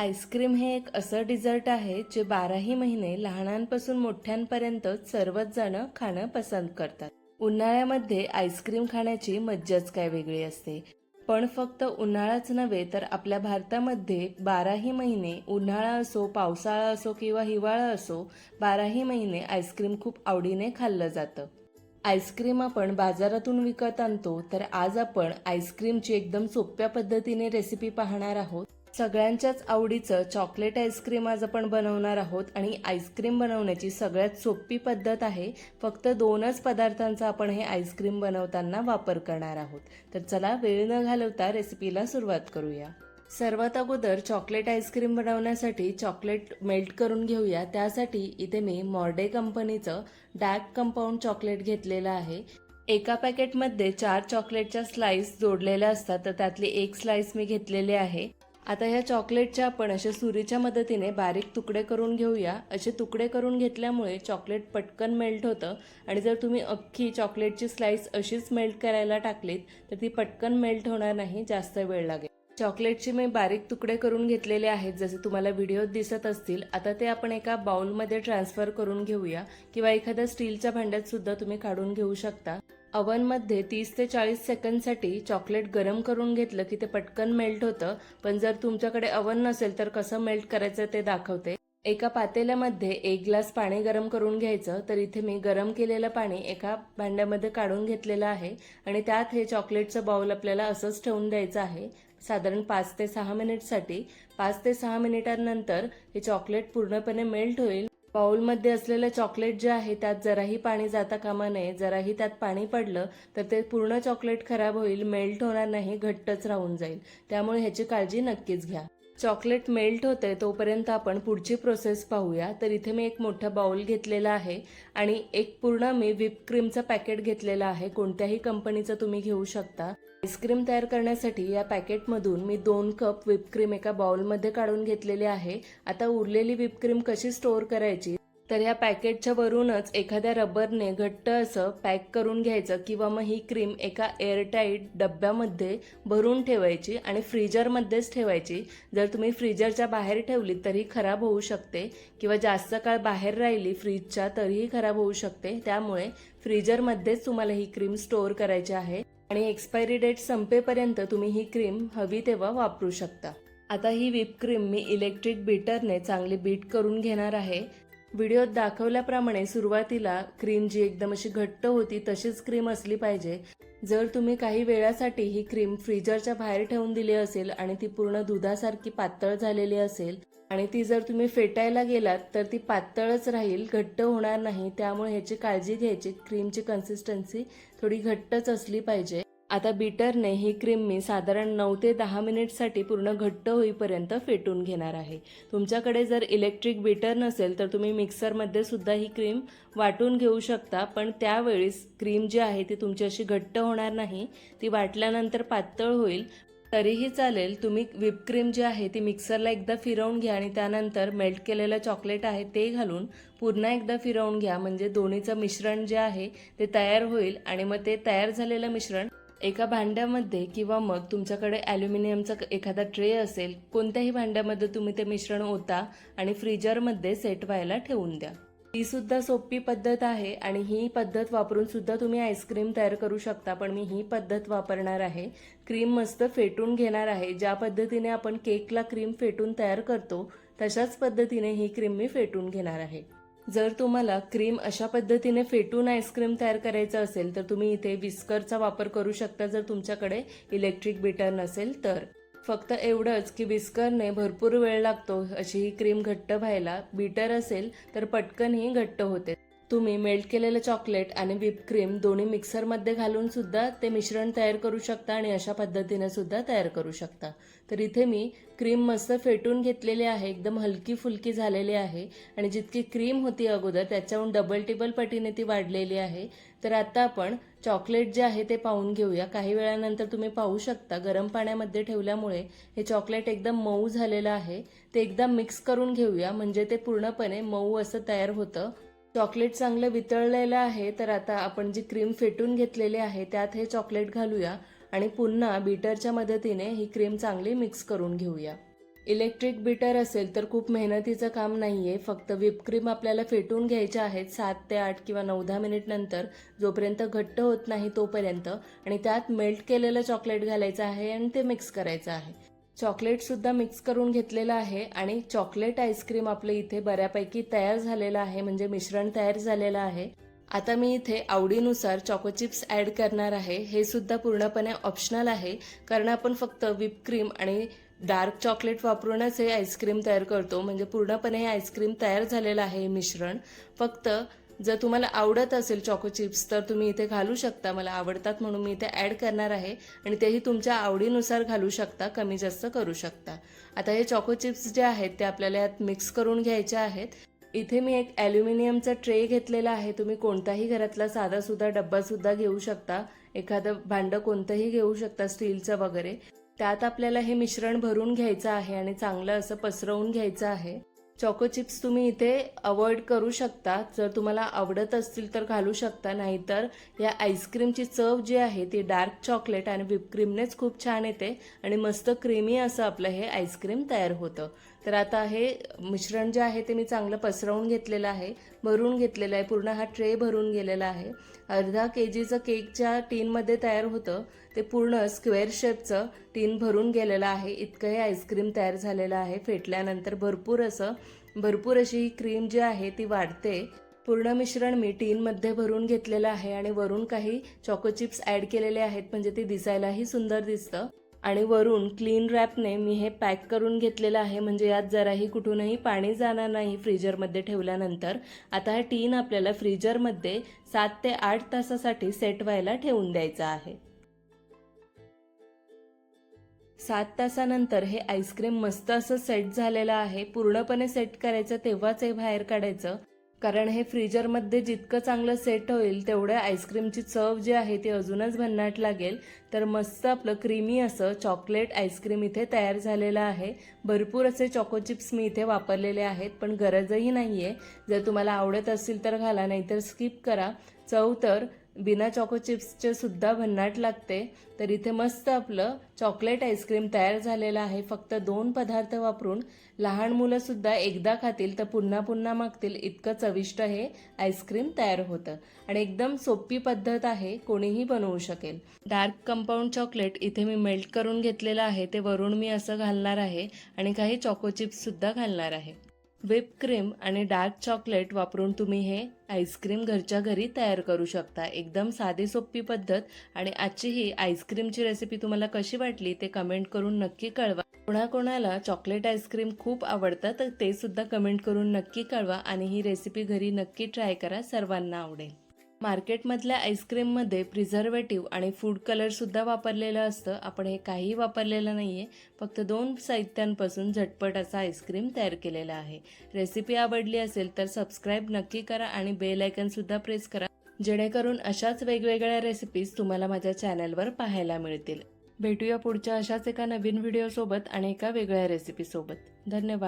Ice cream हे एक असं डिझर्ट आहे जे बाराही महिने लहानांपासून मोठ्यांपर्यंत सर्वच जण खाणं पसंत करतात. उन्हाळ्यामध्ये आईस्क्रीम खाण्याची मज्जाच काय वेगळी असते. पण फक्त उन्हाळाच नव्हे तर आपल्या भारतामध्ये बाराही महिने उन्हाळा असो पावसाळा असो किंवा हिवाळा असो बाराही महिने आईस्क्रीम खूप आवडीने खाल्लं जातं. आईस्क्रीम आपण बाजारातून विकत आणतो तर आज आपण आईस्क्रीमची एकदम सोप्या पद्धतीने रेसिपी पाहणार आहोत. सगळ्यांच्याच आवडीचं चॉकलेट आईस्क्रीम आज आपण बनवणार आहोत आणि आईस्क्रीम बनवण्याची सगळ्यात सोपी पद्धत आहे. फक्त दोनच पदार्थांचा आपण हे आईस्क्रीम बनवताना वापर करणार आहोत. तर चला वेळ न घालवता रेसिपीला सुरुवात करूया. सर्वात अगोदर चॉकलेट आईस्क्रीम बनवण्यासाठी चॉकलेट मेल्ट करून घेऊया. त्यासाठी इथे मी मॉर्डे कंपनीचं डार्क कंपाऊंड चॉकलेट घेतलेलं आहे. एका पॅकेटमध्ये चार चॉकलेटच्या स्लाइस जोडलेल्या असतात. तर त्यातली एक स्लाइस मी घेतलेली आहे. आता ह्या चॉकलेटच्या आपण अशा सुरीच्या मदतीने बारीक तुकडे करून घेऊया. असे तुकडे करून घेतल्यामुळे चॉकलेट पटकन मेल्ट होतं आणि जर तुम्ही अख्खी चॉकलेटची स्लाईस अशीच मेल्ट करायला टाकलीत तर ती पटकन मेल्ट होणार नाही जास्त वेळ लागेल. चॉकलेटचे मी बारीक तुकडे करून घेतलेले आहेत जसे तुम्हाला व्हिडिओत दिसत असतील. आता ते आपण एका बाउलमध्ये ट्रान्सफर करून घेऊया किंवा एखाद्या स्टीलच्या भांड्यात सुद्धा तुम्ही काढून घेऊ शकता. अवनमध्ये तीस ते चाळीस सेकंदसाठी चॉकलेट गरम करून घेतलं की ते पटकन मेल्ट होतं. पण जर तुमच्याकडे अवन नसेल तर कसं मेल्ट करायचं ते दाखवते. एका पातेल्यामध्ये एक ग्लास पाणी गरम करून घ्यायचं तर इथे मी गरम केलेलं पाणी एका भांड्यामध्ये काढून घेतलेलं आहे आणि त्यात हे चॉकलेटचं बाउल आपल्याला असंच ठेवून द्यायचं आहे. साधारण पाच ते सहा मिनिटसाठी. पाच ते सहा मिनिटांनंतर हे चॉकलेट पूर्णपणे मेल्ट होईल. बाउलमध्ये असलेलं चॉकलेट जे आहे त्यात जराही पाणी जाता कामा नये. जराही त्यात पाणी पडलं तर ते पूर्ण चॉकलेट खराब होईल मेल्ट होणार नाही घट्टच राहून जाईल. त्यामुळे ह्याची काळजी नक्कीच घ्या. चॉकलेट मेल्ट होते तोपर्यंत आपण पुढची प्रोसेस पाहूया. तर इथे मी एक मोठा बाउल घेतलेला आहे आणि एक पूर्ण मी व्हिप क्रीमचं पॅकेट घेतलेलं आहे. कोणत्याही कंपनीचं तुम्ही घेऊ शकता. आईस्क्रीम तयार करण्यासाठी या पॅकेटमधून मी दोन कप विपक्रीम एका बाउलमध्ये काढून घेतलेली आहे. आता उरलेली विपक्रीम कशी स्टोअर करायची? तर ह्या पॅकेटच्या वरूनच एखाद्या रबरने घट्ट असं पॅक करून घ्यायचं किंवा मग ही क्रीम एका एअरटाईट डब्यामध्ये भरून ठेवायची आणि फ्रीजरमध्येच ठेवायची. जर तुम्ही फ्रीजरच्या बाहेर ठेवली तरी खराब होऊ शकते किंवा जास्त काळ बाहेर राहिली फ्रीजच्या तरीही खराब होऊ शकते. त्यामुळे फ्रीजरमध्येच तुम्हाला ही क्रीम स्टोअर करायची आहे. आणि एक्सपायरी डेट संपेपर्यंत तुम्ही ही क्रीम हवी तेव्हा वापरू शकता. आता ही व्हिप क्रीम मी इलेक्ट्रिक बीटरने चांगली बीट करून घेणार आहे. व्हिडिओत दाखवल्याप्रमाणे सुरुवातीला क्रीम जी एकदम अशी घट्ट होती तशीच क्रीम असली पाहिजे. जर तुम्ही काही वेळासाठी ही क्रीम फ्रीजरच्या बाहेर ठेवून दिली असेल आणि ती पूर्ण दुधासारखी पातळ झालेली असेल आणि ती जर तुम्ही फेटायला गेलात तर ती पातळच राहील घट्ट होणार नाही. त्यामुळे ह्याची काळजी घ्यायची. क्रीमची कन्सिस्टन्सी थोडी घट्टच असली पाहिजे. आता बीटरने ही क्रीम मी साधारण नऊ ते दहा मिनिटसाठी पूर्ण घट्ट होईपर्यंत फेटून घेणार आहे. तुमच्याकडे जर इलेक्ट्रिक बीटर नसेल तर तुम्ही मिक्सरमध्ये सुद्धा ही क्रीम वाटून घेऊ शकता. पण त्यावेळेस क्रीम जी आहे ती तुमची अशी घट्ट होणार नाही. ती वाटल्यानंतर पातळ होईल. तरीही चालेल. तुम्ही विपक्रीम जी आहे ती मिक्सरला एकदा फिरवून घ्या आणि त्यानंतर मेल्ट केलेलं चॉकलेट आहे ते घालून पुन्हा एकदा फिरवून घ्या. म्हणजे दोन्हीचं मिश्रण जे आहे ते तयार होईल आणि मग ते तयार झालेलं मिश्रण एका भांड्यामध्ये किंवा मग तुमच्याकडे ॲल्युमिनियमचा एखादा ट्रे असेल कोणत्याही भांड्यामध्ये तुम्ही ते मिश्रण ओता आणि फ्रीजरमध्ये सेट व्हायला ठेवून द्या. ही सुद्धा सोपी पद्धत आहे आणि ही पद्धत वापरून सुद्धा तुम्ही आईस्क्रीम तयार करू शकता. पण मी ही पद्धत वापरणार आहे. क्रीम मस्त फेटून घेणार आहे. ज्या पद्धतीने आपण केकला क्रीम फेटून तयार करतो तशाच पद्धतीने ही क्रीम मी फेटून घेणार आहे. जर तुम्हाला क्रीम अशा पद्धतीने फेटून आईस्क्रीम तयार करायचं असेल तर तुम्ही इथे विस्करचा वापर करू शकता जर तुमच्याकडे इलेक्ट्रिक बीटर नसेल तर. फक्त एवढंच की विस्करने भरपूर वेळ लागतो अशी ही क्रीम घट्ट व्हायला. बीटर असेल तर पटकन ही घट्ट होते. तुम्ही मेल्ट केलेलं चॉकलेट आणि व्हिप क्रीम दोन्ही मिक्सरमध्ये घालून सुद्धा ते मिश्रण तयार करू शकता आणि अशा पद्धतीने सुद्धा तयार करू शकता. तर इथे मी क्रीम मस्त फेटून घेतलेली आहे एकदम हलकी फुलकी झालेली आहे आणि जितकी क्रीम होती अगोदर त्याच्याहून डबल टिबल पटीने ती वाढलेली आहे. तर आता आपण चॉकलेट जे आहे ते पाहून घेऊया. काही वेळानंतर तुम्ही पाहू शकता गरम पाण्यामध्ये ठेवल्यामुळे हे चॉकलेट एकदम मऊ झालेलं आहे. ते एकदम मिक्स करून घेऊया म्हणजे ते पूर्णपणे मऊ असं तयार होतं. चॉकलेट चांगलं वितळलेलं आहे तर आता आपण जी क्रीम फेटून घेतलेली आहे त्यात हे चॉकलेट घालूया आणि पुन्हा बीटरच्या मदतीने ही क्रीम चांगली मिक्स करून घेऊया. इलेक्ट्रिक बीटर असेल तर खूप मेहनतीचं काम नाही आहे फक्त व्हिप क्रीम आपल्याला फेटून घ्यायच्या आहेत सात ते आठ किंवा नऊ दहा मिनिट नंतर जोपर्यंत घट्ट होत नाही तोपर्यंत आणि त्यात मेल्ट केलेलं चॉकलेट घालायचं आहे आणि ते मिक्स करायचं आहे. चॉकलेटसुद्धा मिक्स करून घेतलेलं आहे आणि चॉकलेट आईस्क्रीम आपलं इथे बऱ्यापैकी तयार झालेलं आहे म्हणजे मिश्रण तयार झालेलं आहे. आता मी इथे आवडीनुसार चॉको चिप्स ॲड करणार आहे. हे सुद्धा पूर्णपणे ऑप्शनल आहे कारण आपण फक्त व्हिप क्रीम आणि डार्क चॉकलेट वापरूनच हे आईस्क्रीम तयार करतो. म्हणजे पूर्णपणे हे आईस्क्रीम तयार झालेलं आहे मिश्रण. फक्त जर तुम्हाला आवडत असेल चॉको चिप्स तर तुम्ही इथे घालू शकता. मला आवडतात म्हणून मी इथे ॲड करणार आहे. आणि तेही तुमच्या आवडीनुसार घालू शकता कमी जास्त करू शकता. आता हे चॉको चिप्स जे आहेत ते आपल्याला यात मिक्स करून घ्यायचे आहेत. इथे मी एक ॲल्युमिनियमचा ट्रे घेतलेला आहे. तुम्ही कोणताही घरातला साधासुद्धा डब्बासुद्धा घेऊ शकता. एखादं भांडं कोणतंही घेऊ शकता स्टीलचं वगैरे. त्यात आपल्याला हे मिश्रण भरून घ्यायचं आहे आणि चांगलं असं पसरवून घ्यायचं आहे. चॉको चिप्स तुम्ही इथे अवॉइड करू शकता. जर तुम्हाला आवडत असतील तर घालू शकता. नाहीतर या आईस्क्रीमची चव जी आहे ती डार्क चॉकलेट आणि व्हिपक्रीमनेच खूप छान येते. आणि मस्त क्रीमी असं आपलं हे आईस्क्रीम तयार होतं. तर आता हे मिश्रण जे आहे ते मी चांगलं पसरवून घेतलेलं आहे भरून घेतलेलं आहे पूर्ण हा ट्रे भरून गेलेला आहे. अर्धा के जीचं केकच्या टीनमध्ये तयार होतं ते पूर्ण स्क्वेअर शेपचं टीन भरून गेलेलं आहे. इतकं हे आईस्क्रीम तयार झालेलं आहे. फेटल्यानंतर भरपूर असं भरपूर अशी ही क्रीम जी आहे ती वाढते. पूर्ण मिश्रण मी टीनमध्ये भरून घेतलेलं आहे आणि वरून काही चॉको चिप्स ॲड केलेले आहेत म्हणजे ते दिसायलाही सुंदर दिसतं. आणि वरून क्लीन रॅपने मी हे पॅक करून घेतलेलं आहे. म्हणजे यात जराही कुठूनही पाणी जाणार नाही फ्रीजरमध्ये ठेवल्यानंतर. आता हा टीन आपल्याला फ्रीजरमध्ये सात ते आठ तासासाठी सेट व्हायला ठेवून द्यायचा आहे. सात तासानंतर हे आईस्क्रीम मस्त असं सेट झालेलं आहे. पूर्णपणे सेट करायचं तेव्हाच हे बाहेर काढायचं. कारण हे फ्रीजरमध्ये जितकं चांगलं सेट होईल तेवढ्या आईस्क्रीमची चव जी आहे ती अजूनच भन्नाट लागेल. तर मस्त आपलं क्रीमी असं चॉकलेट आईस्क्रीम इथे तयार झालेलं आहे. भरपूर असे चॉको चिप्स मी इथे वापरलेले आहेत पण गरजही नाही आहे जर तुम्हाला आवडत असेल तर घाला नाहीतर स्किप करा. चव तर बिना चॉको चिप्सचे सुद्धा भन्नाट लागते. तर इथे मस्त आपलं चॉकलेट आईस्क्रीम तयार झालेलं आहे. फक्त दोन पदार्थ वापरून लहान मुलंसुद्धा एकदा खातील तर पुन्हा पुन्हा मागतील. इतकं चविष्ट हे आईस्क्रीम तयार होतं. आणि एकदम सोपी पद्धत आहे. कोणीही बनवू शकेल. डार्क कंपाऊंड चॉकलेट इथे मी मेल्ट करून घेतलेलं आहे. ते वरून मी असं घालणार आहे. आणि काही चॉको चिप्ससुद्धा घालणार आहे. व्हिप क्रीम आणि डार्क चॉकलेट वापरून तुम्ही हे आईस्क्रीम घरच्या घरी तयार करू शकता. एकदम साधी सोपी पद्धत आणि आजची ही आईस्क्रीमची रेसिपी तुम्हाला कशी वाटली ते कमेंट करून नक्की कळवा. कोणाकोणाला चॉकलेट आईस्क्रीम खूप आवडतं तर ते सुद्धा कमेंट करून नक्की कळवा आणि ही रेसिपी घरी नक्की ट्राय करा. सर्वांना आवडेल. मार्केटमधल्या आईस्क्रीममध्ये प्रिझर्वेटिव्ह आणि फूड कलरसुद्धा वापरलेलं असतं. आपण हे काहीही वापरलेलं नाही आहे फक्त दोन साहित्यांपासून झटपट असा आईस्क्रीम तयार केलेला आहे. रेसिपी आवडली असेल तर सबस्क्राईब नक्की करा आणि बेल आयकनसुद्धा प्रेस करा जेणेकरून अशाच वेगवेगळ्या रेसिपीज तुम्हाला माझ्या चॅनलवर पाहायला मिळतील. भेटूया पुढच्या अशाच एका नवीन व्हिडिओसोबत आणि एका वेगळ्या रेसिपीसोबत धन्यवाद.